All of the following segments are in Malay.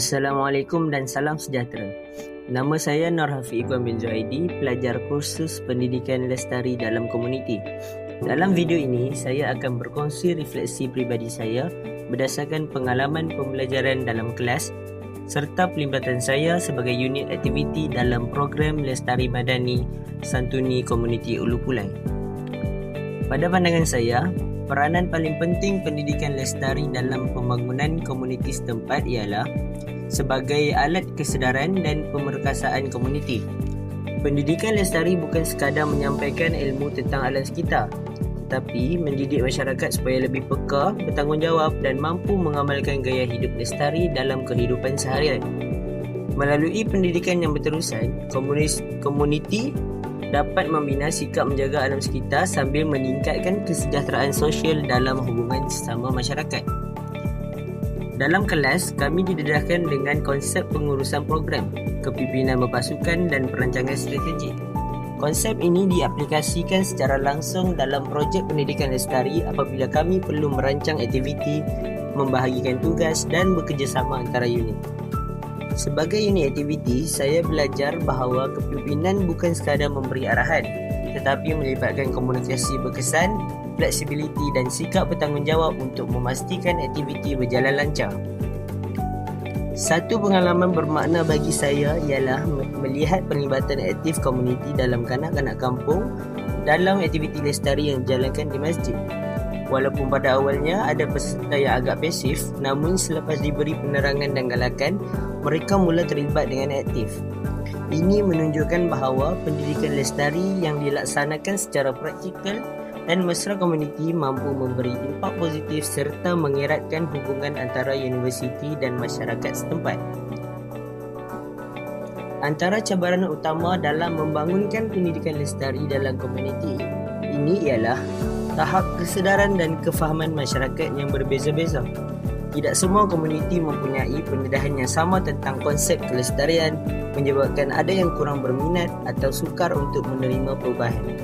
Assalamualaikum dan salam sejahtera. Nama saya Nur Hafiq Iqbal bin Zuhaidi, pelajar kursus Pendidikan Lestari dalam Komuniti. Dalam video ini, saya akan berkongsi refleksi pribadi saya berdasarkan pengalaman pembelajaran dalam kelas serta pelibatan saya sebagai unit aktiviti dalam program Lestari Madani Santuni Komuniti Ulu Pulai. Pada pandangan saya, peranan paling penting pendidikan lestari dalam pembangunan komuniti setempat ialah sebagai alat kesedaran dan pemerkasaan komuniti. Pendidikan lestari bukan sekadar menyampaikan ilmu tentang alam sekitar, tetapi mendidik masyarakat supaya lebih peka, bertanggungjawab dan mampu mengamalkan gaya hidup lestari dalam kehidupan seharian. Melalui pendidikan yang berterusan, komuniti dapat membina sikap menjaga alam sekitar sambil meningkatkan kesejahteraan sosial dalam hubungan sesama masyarakat. Dalam kelas, kami didedahkan dengan konsep pengurusan program, kepimpinan berpasukan dan perancangan strategi. Konsep ini diaplikasikan secara langsung dalam projek pendidikan lestari apabila kami perlu merancang aktiviti, membahagikan tugas dan bekerjasama antara unit. Sebagai unit aktiviti, saya belajar bahawa kepimpinan bukan sekadar memberi arahan tetapi melibatkan komunikasi berkesan, fleksibiliti dan sikap bertanggungjawab untuk memastikan aktiviti berjalan lancar. Satu pengalaman bermakna bagi saya ialah melihat perlibatan aktif komuniti dalam kanak-kanak kampung dalam aktiviti lestari yang dijalankan di masjid. Walaupun pada awalnya ada peserta yang agak pasif, namun selepas diberi penerangan dan galakan, mereka mula terlibat dengan aktif. Ini menunjukkan bahawa pendidikan lestari yang dilaksanakan secara praktikal dan mesra komuniti mampu memberi impak positif serta mengeratkan hubungan antara universiti dan masyarakat setempat. Antara cabaran utama dalam membangunkan pendidikan lestari dalam komuniti ini ialah tahap kesedaran dan kefahaman masyarakat yang berbeza-beza. Tidak semua komuniti mempunyai pendedahan yang sama tentang konsep kelestarian menyebabkan ada yang kurang berminat atau sukar untuk menerima perubahan.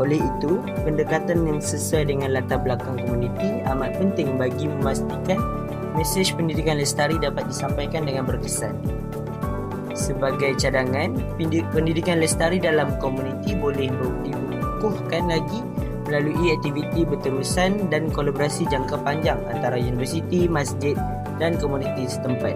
Oleh itu, pendekatan yang sesuai dengan latar belakang komuniti amat penting bagi memastikan mesej pendidikan lestari dapat disampaikan dengan berkesan. Sebagai cadangan, pendidikan lestari dalam komuniti boleh dibukuhkan lagi melalui aktiviti berterusan dan kolaborasi jangka panjang antara universiti, masjid dan komuniti setempat.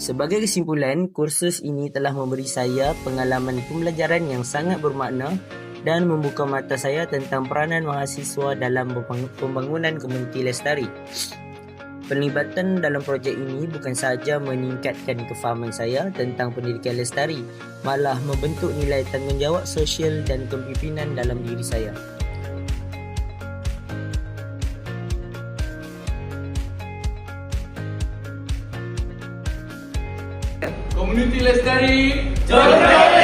Sebagai kesimpulan, kursus ini telah memberi saya pengalaman pembelajaran yang sangat bermakna dan membuka mata saya tentang peranan mahasiswa dalam pembangunan komuniti lestari. Penlibatan dalam projek ini bukan sahaja meningkatkan kefahaman saya tentang pendidikan lestari, malah membentuk nilai tanggungjawab sosial dan kepimpinan dalam diri saya. Komuniti Lestari, Jaya!